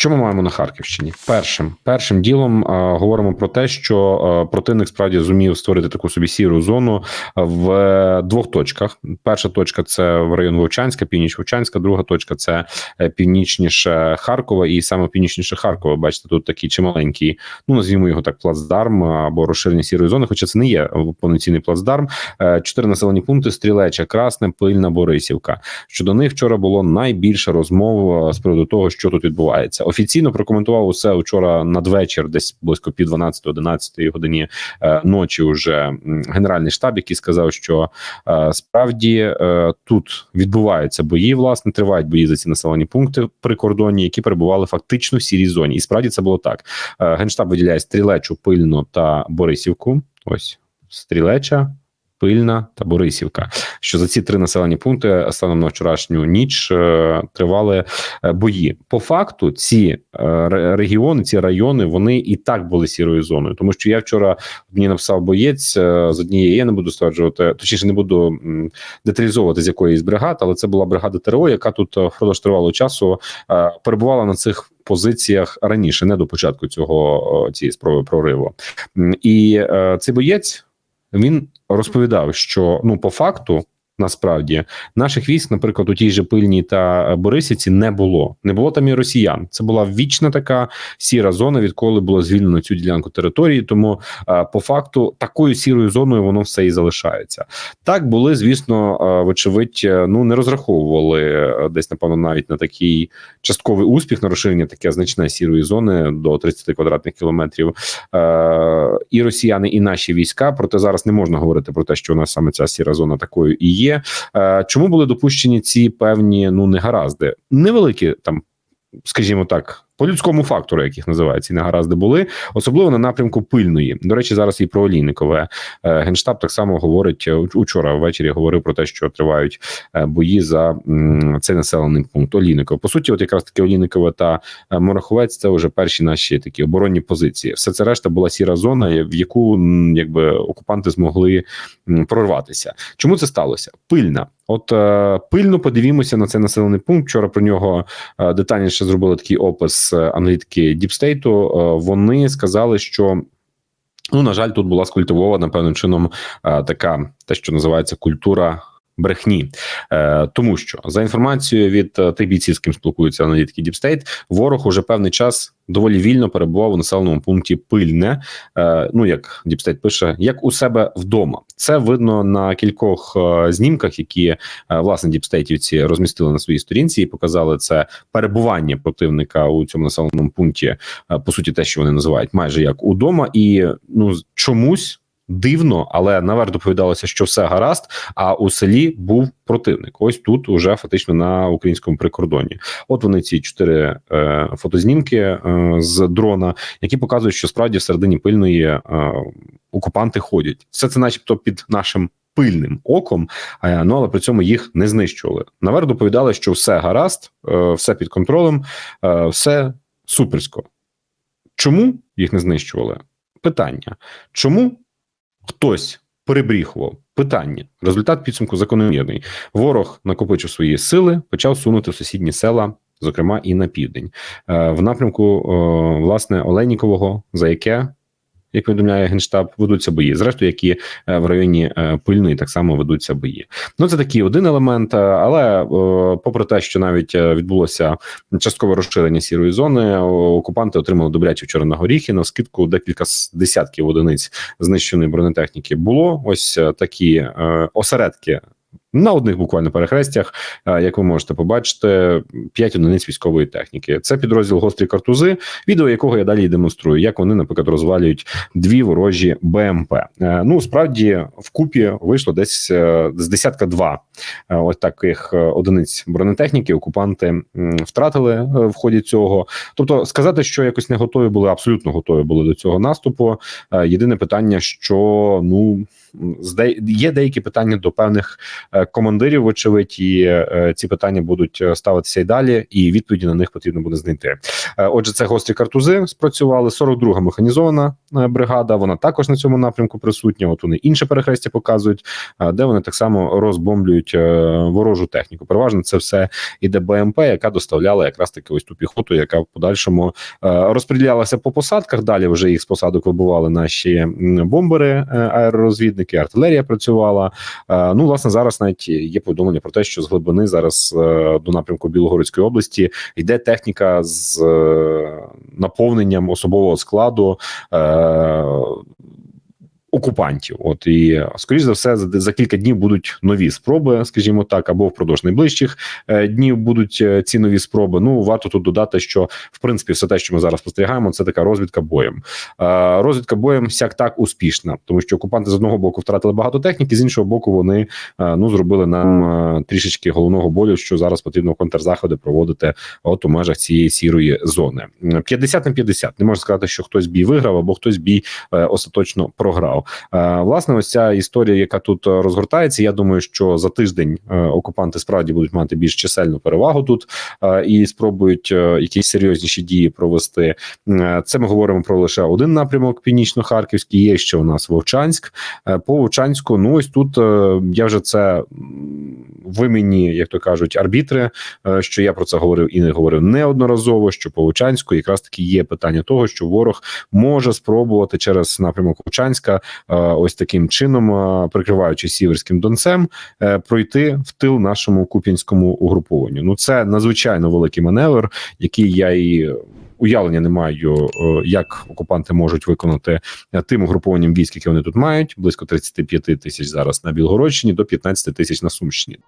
Що ми маємо на Харківщині? Першим першим ділом е, говоримо про те, що е, противник справді зумів створити таку собі сіру зону в е, двох точках. Перша точка це в район Вовчанська, північ Вовчанська. Друга точка це е, північніше Харкова, і саме північніше Харкова. Бачите, тут такий чималенький, ну назвімо його так, плацдарм або розширення сірої зони. Хоча це не є повноцінний плацдарм. Е, Чотири населені пункти: Стрілеча, Красне, Пильна, Борисівка. Щодо них вчора було найбільше розмов е, з приводу того, що тут відбувається. Офіційно прокоментував усе вчора надвечір, десь близько пів 12-11 годині е, ночі. Уже генеральний штаб, який сказав, що е, справді е, тут відбуваються бої. Власне, тривають бої за ці населені пункти при кордоні, які перебували фактично в сірій зоні. І справді це було так. Генштаб виділяє стрілечу, пильну та Борисівку. Ось стрілеча. Пильна та Борисівка, що за ці три населені пункти станом на вчорашню ніч е, тривали е, бої. По факту, ці е, регіони, ці райони, вони і так були сірою зоною. Тому що я вчора мені написав боєць е, з однієї, я не буду стверджувати, точніше не буду деталізовувати з якоїсь бригад, але це була бригада ТРО, яка тут е, впродовж тривалого часу е, перебувала на цих. Позиціях раніше, не до початку цього е, цієї спроби прориву, і е, цей боєць він розповідав, що ну по факту. Насправді наших військ, наприклад, у тій же пильній та Борисівці не було. Не було там і росіян. Це була вічна така сіра зона, відколи було звільнено цю ділянку території. Тому е, по факту такою сірою зоною воно все і залишається. Так були, звісно, е, вочевидь, е, ну не розраховували десь, напевно, навіть на такий частковий успіх на розширення таке значне сірої зони до 30 квадратних кілометрів. І росіяни, і наші війська. Проте зараз не можна говорити про те, що у нас саме ця сіра зона такою і є. Е, чому були допущені ці певні ну негаразди? Невеликі там, скажімо так. По людському фактору, їх називають, ці негаразди були, особливо на напрямку пильної. До речі, зараз і про Олійникове Е, генштаб так само говорить е, учора ввечері. Говорив про те, що тривають е, бої за цей населений пункт Олійникове. По суті, от якраз таки Олійникове та Мороховець це вже перші наші такі оборонні позиції. Все це решта була сіра зона, в яку якби окупанти змогли прорватися. Чому це сталося? Пильна. От е, пильно подивімося на цей населений пункт. Вчора про нього е, детальніше зробили такий опис е, аналітики Діпстейту. Е, вони сказали, що. Ну, на жаль, тут була скультивована певним чином е, така, те, що називається культура. Брехні, е, тому що за інформацією від е, тих бійців, з ким спілкуються аналітики Діпстейт, ворог уже певний час доволі вільно перебував у населеному пункті пильне. Е, ну як Діпстейт пише, як у себе вдома. Це видно на кількох знімках, які власне діпстейтівці розмістили на своїй сторінці і показали це перебування противника у цьому населеному пункті. по суті, те, що вони називають майже як удома, і ну чомусь. Дивно, але наверх доповідалося, що все гаразд. А у селі був противник. Ось тут, уже фактично на українському прикордоні. От вони ці чотири е, фотознімки е, з дрона, які показують, що справді всередині пильної е, окупанти ходять. Все це, начебто, під нашим пильним оком. е, ну але при цьому їх не знищували. Наверх доповідали, що все гаразд, е, все під контролем, е, все суперсько. Чому їх не знищували? Питання. Чому хтось перебріхував? Питання. Результат підсумку закономірний. Ворог накопичив свої сили, почав сунути в сусідні села, зокрема і на південь, Е, в напрямку е, власне Оленікового, за яке. Як повідомляє генштаб, ведуться бої. Зрештою, які е, в районі е, пильної так само ведуться бої. Ну це такий один елемент. е, Але попри те, що навіть відбулося часткове розширення сірої зони, окупанти отримали добряче вчора на горіхи. На скидку декілька десятків одиниць знищеної бронетехніки було. Ось такі осередки. На одних буквально перехрестях, е, як ви можете побачити, 5 одиниць військової техніки. Це підрозділ гострі картузи, відео якого я далі демонструю, як вони, наприклад, розвалюють дві ворожі БМП. Е, Ну справді вкупі вийшло десь е, з десятка два ось таких одиниць бронетехніки. Окупанти втратили в ході цього. Тобто, сказати, що якось не готові були, абсолютно готові були до цього наступу. Єдине питання, що ну. Є деякі питання до певних командирів, вочевидь, і е, ці питання будуть е, ставитися і далі, і відповіді на них потрібно буде знайти. Е, Отже, це гострі картузи спрацювали. 42-га механізована е, бригада. Вона також на цьому напрямку присутня. От вони інше перехрестя показують, е, де вони так само розбомблюють е, ворожу техніку. Переважно це все іде БМП, яка доставляла якраз таки ось ту піхоту, яка в подальшому е, розподілялася по посадках. Далі вже їх з посадок вибивали наші бомбери, е, аеророзвідники, артилерія працювала. Е, Ну, власне, зараз навіть є повідомлення про те, що з глибини зараз е, до напрямку Білогородської області йде техніка з е, наповненням особового складу. Окупантів, от і скоріш за все, за, за кілька днів будуть нові спроби, скажімо так, або впродовж найближчих е, днів будуть е, ці нові спроби. Ну варто тут додати, що в принципі все те, що ми зараз спостерігаємо, це така розвідка боєм. Е, розвідка боєм сяк так успішна, тому що окупанти з одного боку втратили багато техніки, з іншого боку, вони е, ну зробили нам е, трішечки головного болю, що зараз потрібно контрзаходи проводити от у межах цієї сірої зони. М, 50 на 50. Не можна сказати, що хтось бій виграв або хтось бій е, остаточно програв. Е, Власне, ось ця історія, яка тут е, розгортається. Я думаю, що за тиждень е, окупанти справді будуть мати більш чисельну перевагу тут і спробують якісь серйозніші дії провести. Це ми говоримо про лише один напрямок, північно-харківський. Є ще у нас Вовчанськ. По Вовчанську, ну ось тут я вже це ви мені, як то кажуть, арбітри. е, Що я про це говорив і не говорив неодноразово. Що по Вовчанську якраз таки є питання того, що ворог може спробувати через напрямок Вовчанська е, ось таким чином, е, прикриваючи сіверським донцем, пройти в тил нашому куп'янському угрупованню. Ну це надзвичайно великий маневр, який я і. Уявлення не маю, е, як окупанти можуть виконати е, тим угрупованням військ, які вони тут мають близько 35 тисяч зараз на Білгородщині до 15 тисяч на Сумщині.